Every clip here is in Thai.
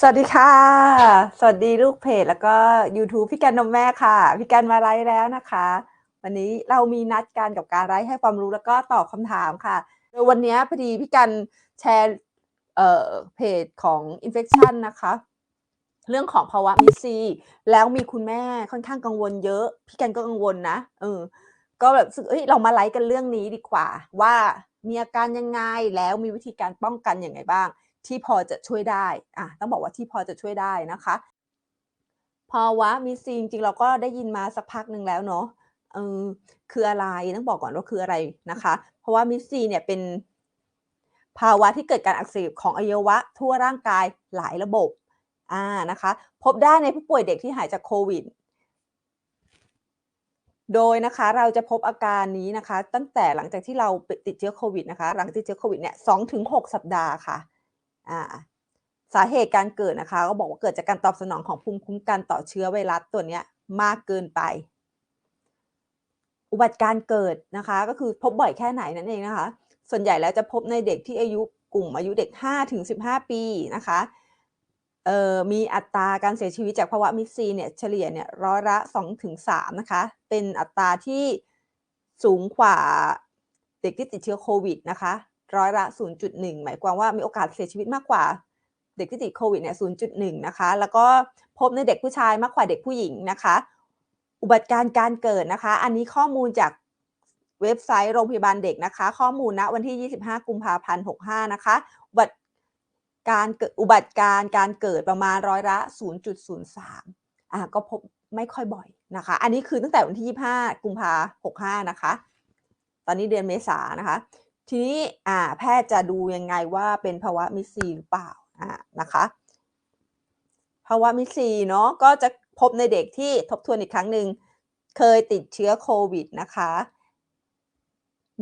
สวัสดีค่ะ สวัสดีลูกเพจแล้วก็ YouTube พี่กันนมแม่ค่ะ พี่กันมาไลฟ์แล้วนะคะ วันนี้เรามีนัดกันกับการไลฟ์ให้ความรู้แล้วก็ตอบคำถามค่ะโดยวันนี้พอดีพี่กันแชร์เอ่อเพจของ Infection นะคะ เรื่องของภาวะมิซีแล้วมีคุณแม่ค่อนข้างกังวลเยอะ พี่กันก็กังวลนะเออก็แบบสึกเอ้ยเรามาไลฟ์กันเรื่องนี้ดีกว่า ว่า มีอาการยังไงแล้วมีวิธีการป้องกันยังไงบ้าง ที่พอจะช่วยได้อะต้องบอกว่าที่พอจะช่วยได้นะคะภาวะมิดซีจริงๆเราก็ได้ยินมาสักพักหนึ่งแล้วเนาะเออคืออะไรต้องบอกก่อนว่าคืออะไรนะคะ เพราะว่ามิดซีเนี่ยเป็นภาวะที่เกิดการอักเสบของอวัยวะทั่วร่างกายหลายระบบอ่านะคะ พบได้ในผู้ป่วยเด็กที่หายจากโควิด โดยนะคะเราจะพบอาการนี้นะคะ ตั้งแต่หลังจากที่เราติดเชื้อโควิดนะคะ หลังติดเชื้อโควิดเนี่ยสองถึงหกสัปดาห์ค่ะอ่าสาเหตุการเกิดนะคะ ก็บอกว่าเกิดจากการตอบสนองของภูมิคุ้มกันต่อเชื้อไวรัสตัวเนี้ยมากเกินไป อุบัติการเกิดนะคะ ก็คือพบบ่อยแค่ไหนนั่นเองนะคะ ส่วนใหญ่แล้วจะพบในเด็กที่อายุกลุ่มอายุเด็ก5ถึง15 ปีนะคะ เอ่อมีอัตราการเสียชีวิตจากภาวะมิดซีเนี่ยเฉลี่ยเนี่ยร้อยละ2ถึง3นะคะ เป็นอัตราที่สูงกว่าเด็กที่ติดเชื้อโควิดนะคะร้อยละ 0.1 หมายความว่ามีโอกาสเสียชีวิตมากกว่าเด็กที่ติดโควิดเนี่ย 0.1 นะคะ แล้วก็พบในเด็กผู้ชายมากกว่าเด็กผู้หญิงนะคะ อุบัติการณ์การเกิดนะคะ อันนี้ข้อมูลจากเว็บไซต์โรงพยาบาลเด็กนะคะ ข้อมูลณวันที่ 25 กุมภาพันธ์ 65 นะคะ อุบัติ การเกิดอุบัติการ์การเกิดประมาณร้อยละ 0.03อ่าก็พบไม่ค่อยบ่อยนะคะ อันนี้คือตั้งแต่วันที่ 25 กุมภา65 นะคะ ตอนนี้เดือนเมษานะคะ ทีนี้อ่าแพทย์จะดูยังไงว่าเป็นภาวะมิซีหรือเปล่าอ่านะคะภาวะมิซีเนาะก็จะพบในเด็กที่ทบทวนอีกครั้งหนึ่งเคยติดเชื้อโควิดนะคะ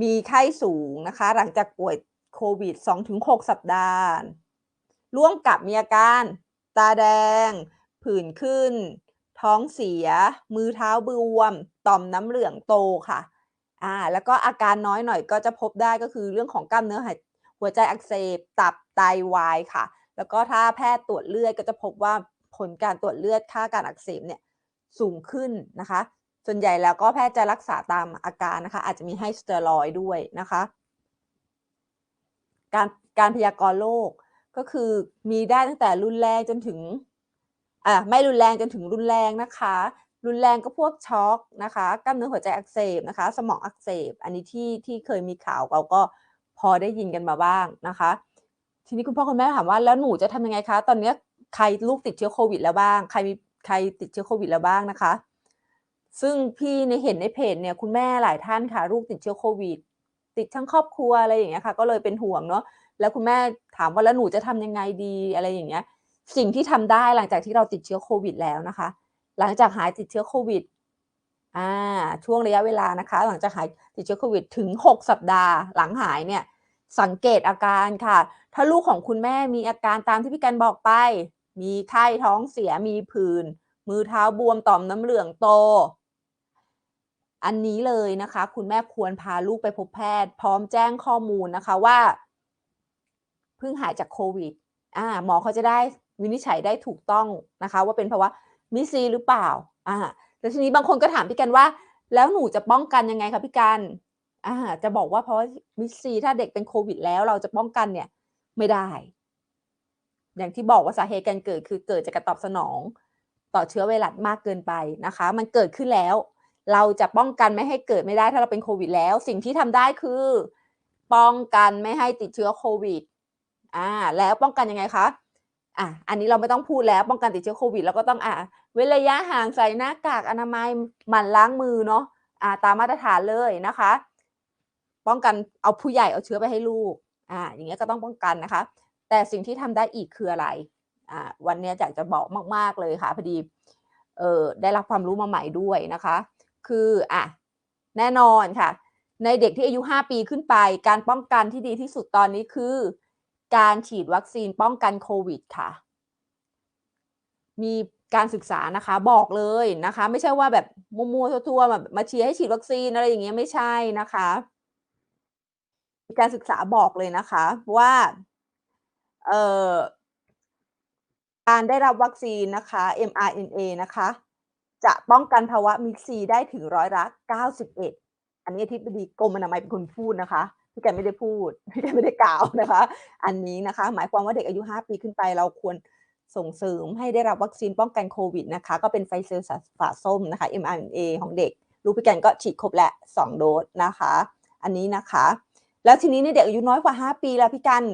มีไข้สูงนะคะ หลังจากป่วยโควิด 2-6 สัปดาห์ ร่วมกับมีอาการ ตาแดง ผื่นขึ้น ท้องเสีย มือเท้าบวม ต่อมน้ำเหลืองโตค่ะอ่าแล้วก็อาการน้อยหน่อยก็จะพบได้ก็คือเรื่องของกล้ามเนื้อหัวใจอักเสบ ตับไตวายค่ะ แล้วก็ถ้าแพทย์ตรวจเลือดก็จะพบว่าผลการตรวจเลือดค่าการอักเสบเนี่ยสูงขึ้นนะคะ ส่วนใหญ่แล้วก็แพทย์จะรักษาตามอาการนะคะ อาจจะมีให้สเตียรอยด์ด้วยนะคะ การการพยากรณ์โรค ก็คือมีได้ตั้งแต่รุนแรงจนถึงอ่าไม่รุนแรงจนถึงรุนแรงนะคะ รุนแรงก็พวกช็อกนะคะกล้ามเนื้อหัวใจอักเสบนะคะ สมองอักเสบ อันนี้ที่ที่เคยมีข่าวเราก็พอได้ยินกันมาบ้างนะคะ ทีนี้คุณพ่อคุณแม่ถามว่าแล้วหนูจะทำยังไงคะ ตอนนี้ใครลูกติดเชื้อโควิดแล้วบ้างใครมีใครติดเชื้อโควิดแล้วบ้างนะคะ ซึ่งพี่ในเห็นในเพจเนี่ยคุณแม่หลายท่านค่ะลูกติดเชื้อโควิดติดทั้งครอบครัวอะไรอย่างเงี้ยค่ะ ก็เลยเป็นห่วงเนาะ แล้วคุณแม่ถามว่าแล้วหนูจะทำยังไงดีอะไรอย่างเงี้ย สิ่งที่ทำได้หลังจากที่เราติดเชื้อโควิดแล้วนะคะ หลังจากหายติดเชื้อโควิดอ่าช่วงระยะเวลานะคะ หลังจากหายติดเชื้อโควิดถึง 6 สัปดาห์ หลังหายเนี่ยสังเกตอาการค่ะ ถ้าลูกของคุณแม่มีอาการตามที่พี่กันบอกไป มีไข้ท้องเสียมีผื่นมือเท้าบวมต่อมน้ำเหลืองโต อันนี้เลยนะคะ คุณแม่ควรพาลูกไปพบแพทย์ พร้อมแจ้งข้อมูลนะคะว่า เพิ่งหายจากโควิดอ่าหมอเขาจะได้วินิจฉัยได้ถูกต้องนะคะ ว่าเป็นภาวะมิซีหรือเปล่าอ่าแต่ทีนี้บางคนก็ถามพี่กันว่า แล้วหนูจะป้องกันยังไงคะพี่กันอ่าจะบอกว่าเพราะมิซีถ้าเด็กเป็นโควิด แล้วเราจะป้องกันเนี่ยไม่ได้ อย่างที่บอกว่าสาเหตุการเกิดคือเกิดจากการตอบสนอง ต่อเชื้อไวรัสมากเกินไปนะคะ มันเกิดขึ้นแล้ว เราจะป้องกันไม่ให้เกิดไม่ได้ถ้าเราเป็นโควิดแล้ว สิ่งที่ทำได้คือ ป้องกันไม่ให้ติดเชื้อโควิด อ่าแล้วป้องกันยังไงคะอะอันนี้เราไม่ต้องพูดแล้วป้องกันติดเชื้อโควิดเราก็ต้องอ่าเว้นระยะห่างใส่หน้ากากอนามัยหมั่นล้างมือเนาะอ่าตามมาตรฐานเลยนะคะ ป้องกันเอาผู้ใหญ่เอาเชื้อไปให้ลูกอ่าอย่างเงี้ยก็ต้องป้องกันนะคะ แต่สิ่งที่ทำได้อีกคืออะไรอ่าวันนี้อยากจะบอกมาก ๆเลยค่ะพอดีเออได้รับความรู้มาใหม่ด้วยนะคะ คืออะแน่นอนค่ะ ในเด็กที่อายุ 5 ปีขึ้นไป การป้องกันที่ดีที่สุดตอนนี้คือ การฉีดวัคซีนป้องกันโควิดค่ะ มีการศึกษานะคะบอกเลยนะคะ ไม่ใช่ว่าแบบมั่วๆทั่วๆแบบมาเชียร์ให้ฉีดวัคซีนอะไรอย่างเงี้ยไม่ใช่นะคะมีการศึกษาบอกเลยนะคะว่าเอ่อการได้รับวัคซีนนะคะ mRNA นะคะ จะป้องกันภาวะมิกซีได้ถึงร้อยละ91 อันนี้อธิบดีกรมอนามัยเป็นคนพูดนะคะ พี่แกไม่ได้พูดพี่แกไม่ได้กล่าวนะคะ อันนี้นะคะ หมายความว่าเด็กอายุ 5 ปีขึ้นไปเราควรส่งเสริมให้ได้รับวัคซีนป้องกันโควิดนะคะ ก็เป็นไฟเซอร์ฝาส้มนะคะ mRNA ของเด็ก ลูกพี่แกนก็ฉีดครบแล้ว2โดสนะคะ อันนี้นะคะ แล้วทีนี้ในเด็กอายุน้อยกว่า 5 ปีแล้วพี่กัน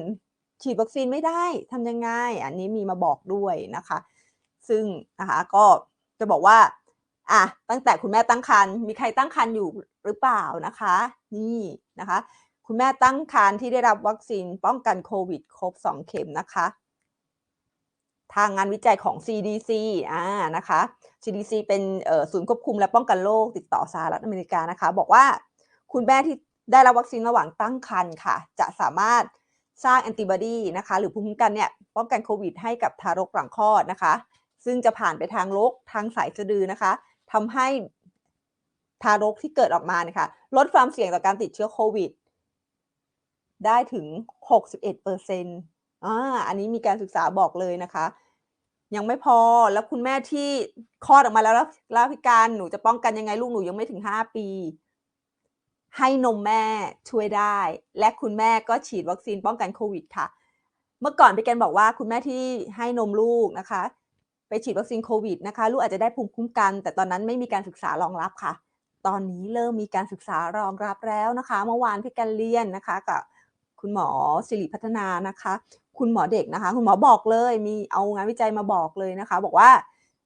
ฉีดวัคซีนไม่ได้ทำยังไง อันนี้มีมาบอกด้วยนะคะ ซึ่งนะคะก็จะบอกว่าอะตั้งแต่คุณแม่ตั้งครรภ์มีใครตั้งครรภ์อยู่หรือเปล่านะคะ นี่นะคะ คุณแม่ตั้งครรภ์ที่ได้รับวัคซีนป้องกันโควิด ครบ 2 เข็มนะคะ ทางงานวิจัยของ CDC อ่านะคะ CDC เป็นศูนย์ควบคุมและป้องกันโรคติดต่อสหรัฐอเมริกานะคะ บอกว่าคุณแม่ที่ได้รับวัคซีนระหว่างตั้งครรภ์ค่ะ จะสามารถสร้างแอนติบอดีนะคะ หรือภูมิคุ้มกันเนี่ยป้องกันโควิด ให้กับทารกหลังคลอดนะคะ ซึ่งจะผ่านไปทางโรคทางสายสะดือนะคะทำให้ทารกที่เกิดออกมาเนี่ยค่ะลดความเสี่ยงต่อการติดเชื้อโควิด ได้ถึง 61เปอร์เซ็นต์อ่าอันนี้มีการศึกษาบอกเลยนะคะ ยังไม่พอแล้วคุณแม่ที่คลอดออกมาแล้วแล้วพิการหนูจะป้องกันยังไงลูกหนูยังไม่ถึง 5 ปี ให้นมแม่ช่วยได้ และคุณแม่ก็ฉีดวัคซีนป้องกันโควิดค่ะ เมื่อก่อนพี่แกนบอกว่าคุณแม่ที่ให้นมลูกนะคะ ไปฉีดวัคซีนโควิดนะคะลูกอาจจะได้ภูมิคุ้มกัน แต่ตอนนั้นไม่มีการศึกษารองรับค่ะตอนนี้เริ่มมีการศึกษารองรับแล้วนะคะ เมื่อวานพี่แกนเรียนนะคะกับ คุณหมอสิริพัฒนานะคะ คุณหมอเด็กนะคะ คุณหมอบอกเลย มีเอางานวิจัยมาบอกเลยนะคะ บอกว่า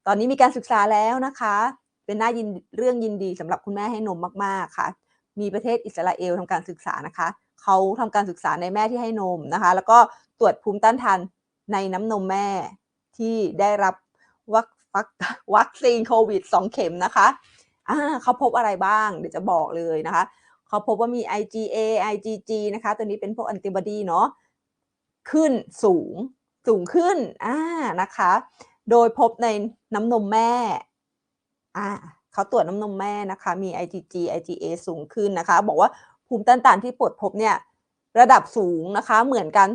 ตอนนี้มีการศึกษาแล้วนะคะ เป็นน่ายินเรื่องยินดีสำหรับคุณแม่ให้นมมากๆค่ะ มีประเทศอิสราเอลทำการศึกษานะคะเขาทำการศึกษาในแม่ที่ให้นมนะคะ แล้วก็ตรวจภูมิต้านทานในน้ำนมแม่ที่ได้รับวัควัควัคซีนโควิด 2 เข็มนะคะอ่าเขาพบอะไรบ้าง เดี๋ยวจะบอกเลยนะคะ เขาพบว่ามี IgA IgG นะคะ ตัวนี้เป็นพวกแอนติบอดีเนาะขึ้นสูงสูงขึ้นอ่านะคะ โดยพบในน้ำนมแม่อ่าเขาตรวจน้ำนมแม่นะคะ มี IgG IgA สูงขึ้นนะคะ บอกว่าภูมิต้านทานที่ปวดพบเนี่ยระดับสูงนะคะ เหมือนกัน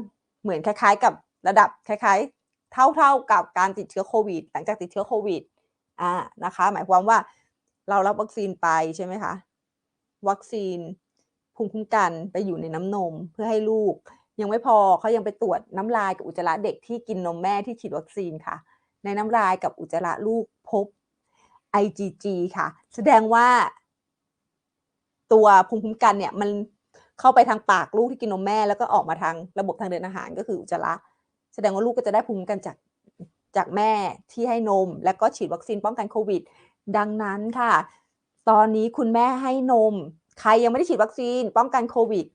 เหมือนคล้ายๆ กับระดับคล้ายๆ เท่าๆกับการติดเชื้อโควิด หลังจากติดเชื้อโควิดอ่านะคะ หมายความว่าเรารับวัคซีนไปใช่ไหมคะ วัคซีนภูมิคุ้มกันไปอยู่ในน้ำนมเพื่อให้ลูก ยังไม่พอเขายังไปตรวจน้ำลายกับอุจจาระเด็กที่กินนมแม่ที่ฉีดวัคซีนค่ะ ในน้ำลายกับอุจจาระลูกพบ IgG ค่ะ แสดงว่า ตัวภูมิคุ้มกันเนี่ยมันเข้าไปทางปากลูกที่กินนมแม่ แล้วก็ออกมาทางระบบทางเดินอาหารก็คืออุจจาระ แสดงว่าลูกก็จะได้ภูมิคุ้มกันจากจากแม่ที่ให้นม แล้วก็ฉีดวัคซีนป้องกันโควิด ดังนั้นค่ะ ตอนนี้คุณแม่ให้นม ใครยังไม่ได้ฉีดวัคซีน ป้องกันโควิด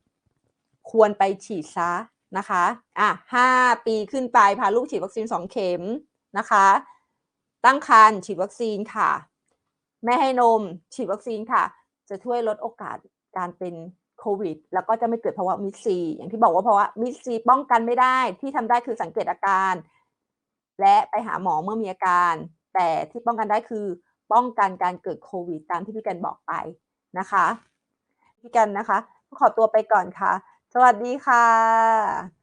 ควรไปฉีดซะนะคะ อะห้าปีขึ้นไปพาลูกฉีดวัคซีนสองเข็มนะคะ ตั้งครรภ์ฉีดวัคซีนค่ะ แม่ให้นม ฉีดวัคซีนค่ะ จะช่วยลดโอกาสการเป็นโควิด แล้วก็จะไม่เกิดภาวะมิดซี อย่างที่บอกว่าภาวะมิดซีป้องกันไม่ได้ ที่ทำได้คือสังเกตอาการ และไปหาหมอเมื่อมีอาการ แต่ที่ป้องกันได้คือ ป้องกันการเกิดโควิดตามที่พี่กันบอกไปนะคะ พี่กันนะคะ ขอตัวไปก่อนค่ะ สวัสดีค่ะ